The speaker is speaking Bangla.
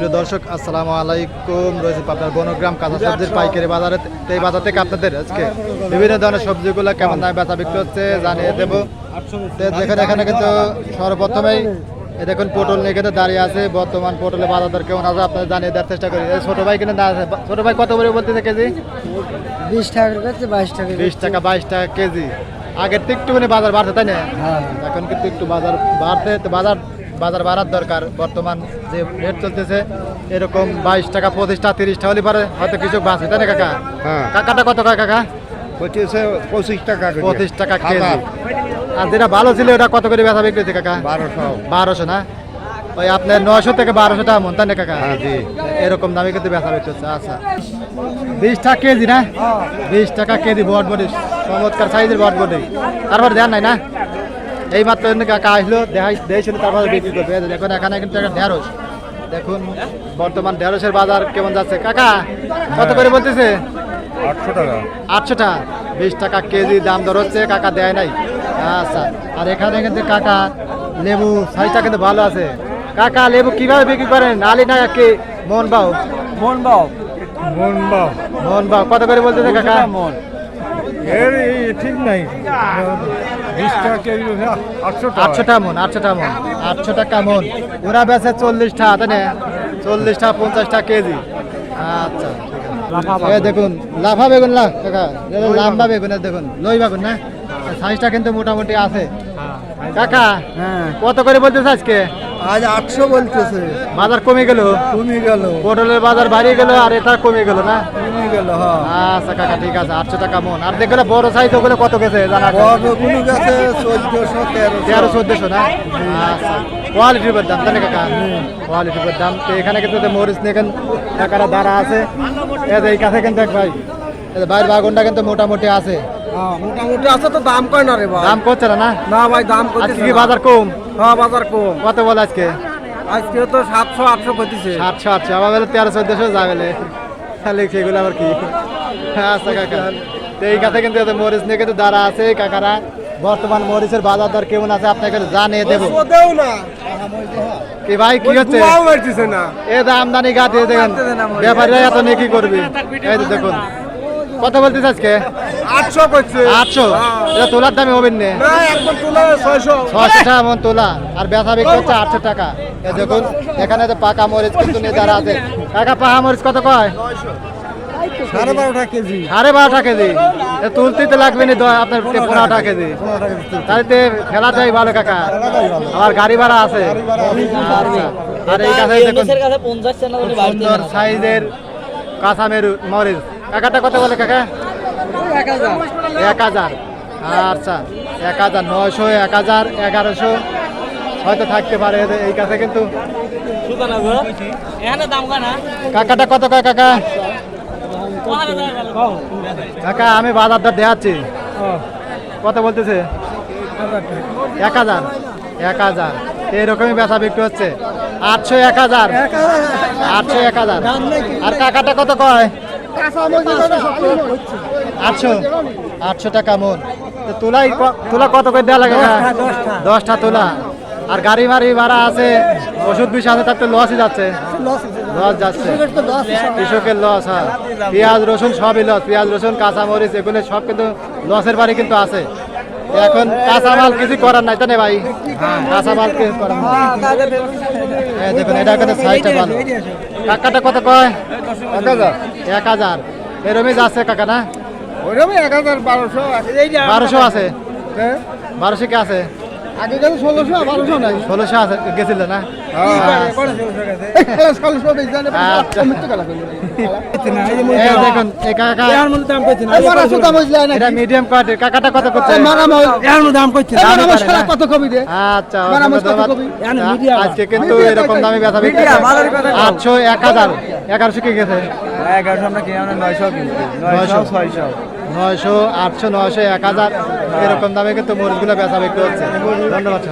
সুপ্রিয় দর্শক আসসালামু আলাইকুম। রয়েছে আপনার বনগ্রাম কাঁচা সবজির পাইকারি বাজারে। এই বাজার থেকে আপনাদের আজকে বিভিন্ন ধরনের সবজিগুলো কেমন দামে বেচা বিক্রি হচ্ছে জানিয়ে দেবো। তো দেখেন এখানে কিন্তু সর্বপ্রথমেই এই দেখুন পটল নিয়ে কিন্তু দাঁড়িয়ে আছে। বর্তমান পটলের বাজার দর কেমন আছে আপনাদের জানিয়ে দেওয়ার চেষ্টা করি। এই ছোট ভাই কিন্তু দাঁড়িয়ে ছোট ভাই কত করে বলতেছে কেজি? বিশ টাকা বাইশ টাকা বিশ টাকা বাইশ টাকা কেজি। আগের থেকে একটুখানি বাজার বাড়ছে তাই না? হ্যাঁ। এখন কিন্তু একটু বাজার বাড়তে তো বাজার বাজার বাড়ার দরকার। বর্তমান যে রেট চলতেছে এরকম বাইশ টাকা পঁচিশ টাকা তিরিশ টাকা হলে পারে। হয়তো কিছু বাঁচবে তাই না কাকা? হ্যাঁ। কাকাটা কত টাকা কাকা? পঁচিশে পঁচিশ টাকা পঁচিশ টাকা কেজি। আর যেটা ভালো ছিল ওটা কত করে বেচা বিক্রি কাকা? বারোশো। বারোশো না? ওই আপনার নয়শো থেকে বারোশো টাকা মন তাই কাকা? হ্যাঁ এরকম দামে কিন্তু বেচা বিক্রি হচ্ছে আচ্ছা। বিশ টাকা কেজি না? বিশ টাকা কেজি বট বডি চমৎকার সাইজের বট বডি তারপর দেন নাই না? এই মাত্র কাকা আসলো দেখাই দিয়েছিল তারপর বিক্রি করবে। দেখুন এখানে কিন্তু একটা ঢেঁড়স। দেখুন বর্তমান ঢেঁড়সের বাজার কেমন যাচ্ছে। কাকা কত করে বলতেছে? আটশো টাকা। আটশো টাকা বিশ টাকা কেজি দাম দর হচ্ছে কাকা দেয় নাই। আচ্ছা আর এখানে কিন্তু কাকা লেবু সাইজটা কিন্তু ভালো আছে। কাকা লেবু কীভাবে বিক্রি করেন? আলি না কি মোহন বাউ মন বাও। মন বাও। মোহন বাউ কত করে বলতেছে কাকা? মন। এর ঠিক নাই। বিশ টাকা কেজি আটশো আটশো মন আটশো টাকা মন আটশো টাকা মন। ওরা বেছে চল্লিশ টাকা তাই না? চল্লিশ টাকা পঞ্চাশ টাকা কেজি আচ্ছা দেখুন লাফা বেগুন লাভ কাকা। লাম্বা বেগুন দেখুন। লই বেগুন না? সাইজটা কিন্তু মোটামুটি আছে। কাকা হ্যাঁ। কত করে বলতেছে আজকে? আজ আটশো বলতেছে। বাজার কমে গেল? কমে গেল। পটলের বাজার বাড়িয়ে গেল আর এটা কমে গেল না? কমে গেল হ্যাঁ। আচ্ছা কাকা ঠিক আছে আটশো টাকা মন। আর দেখলে বড় সাইজ ওগুলো কত গেছে? জানা আছে? বড় কোনো গেছে চোদ্দশো তেরোশো। তেরো চোদ্দশো না? আচ্ছা। কোয়ালিটির উপর দাম না কাকা? কোয়ালিটির উপর দাম। তো এখানে কিন্তু মরিচ নিয়ে টাকাটা দাঁড়া আছে। এই কাছে কিন্তু ভাই। এই যে ভাইয়ের কিন্তু মোটামুটি আছে। মোটামুটি আছে তো দাম কয় না রে ভাই? দাম করছে না না? ভাই দাম কি বাজার কম? হ্যাঁ বাজার কম। কত বলে আজকে? আজকে তো সাতশো আটশো পঁচিশে সাতশো আটশো। আবার বলে তেরো চোদ্দশো যাবে তাহলে সেগুলো আবার কি? আচ্ছা কাকা। তো এই কাছে কিন্তু মরিচ নিয়ে কিন্তু দাঁড়া আছে কাকারা। বর্তমান মরিচের বাজার দর কেমন আছে আপনাকে জানিয়ে দেবো। কি ভাই কি হচ্ছে? না। এ তো আমদানি গা দিয়ে দেখেন ব্যাপারীরা এত নিয়ে কি করবি। এই দেখুন। কত বলতিস আজকে? আটশো করছে। আটশো? এটা তোলার দামে হবেন না। না একবার তোলা ছয়শো। ছশো টাকা মন তোলা। আর ব্যথা বিক্রি হচ্ছে আটশো টাকা। এই দেখুন এখানে তো পাকা মরিচ কিন্তু নিয়ে দাঁড়া আছে। কাকা পাকা মরিচ কত কয়? সাড়ে বারোটা কেজি। সাড়ে বারোটা কেজি। এ তুলতেই তো লাগবে না আপনার পনেরো টাকা কেজি তাহলে তো ফেলা যায় ভালো কাকা। আমার গাড়ি ভাড়া আছে। আচ্ছা। আর এই কাছে দেখুন সুন্দর সাইজের কাঁচা মেরু মরিচ। কাকাটা কত বলে কাকা? এক হাজার। আচ্ছা এক হাজার নয়শো, এক হাজার এগারোশো। হয়তো থাকতে পারে এই কাছে, কিন্তু কাকাটা কত কয় কাকা? কাকা, আমি বাজার দর দেখাচ্ছি। কত বলতেছে? এক হাজার। এক হাজার। এইরকমই বেচা বিক্রি হচ্ছে। আটশো এক হাজার। আটশো এক হাজার। আর কাকাটা কত কয়? আটশো আটশো টাকা মন। তো তুলাই ক- কত করে দেওয়া লাগে দশটা তোলা। আর গাড়ি মারি ভাড়া আছে ওষুধ বিষ আছে তার তো লসই যাচ্ছে। লস যাচ্ছে। কৃষকের লস হ্যাঁ। পেঁয়াজ রসুন সবই লস পেঁয়াজ রসুন কাঁচামরিচ এগুলো সব কিন্তু লসের বাড়ি কিন্তু আছে। এখন কাঁচা মাল কিছু করার নাই তাই নে ভাই। কাঁচা মাল কিছু করার নাই। দেখুন এটা এখানে সাইজটা ভালো। কাকাটা কত কয়? এক হাজার। এক হাজার। এরমই যাচ্ছে কাকা না? ওইরকম এক হাজার বারোশো বারোশো আছে? বারোশো কে আছে? আগে গেছে ষোলোশো বারোশো নাই। ষোলোশো গেছিল না? ষোলোশো বেশি জানে আচ্ছা। আচ্ছা। আজকে কিন্তু এরকম? দামে ব্যথা। আটশো এক হাজার। এগারোশো কি গেছে? এগারোশো আমরা কিনে আমরা নয়শো নয়শো। ছয়শো। নয়শো আটশো নয়শো এক হাজার এরকম দামে কিন্তু মরিচগুলো বেচা বিক্রি হচ্ছে। ধন্যবাদ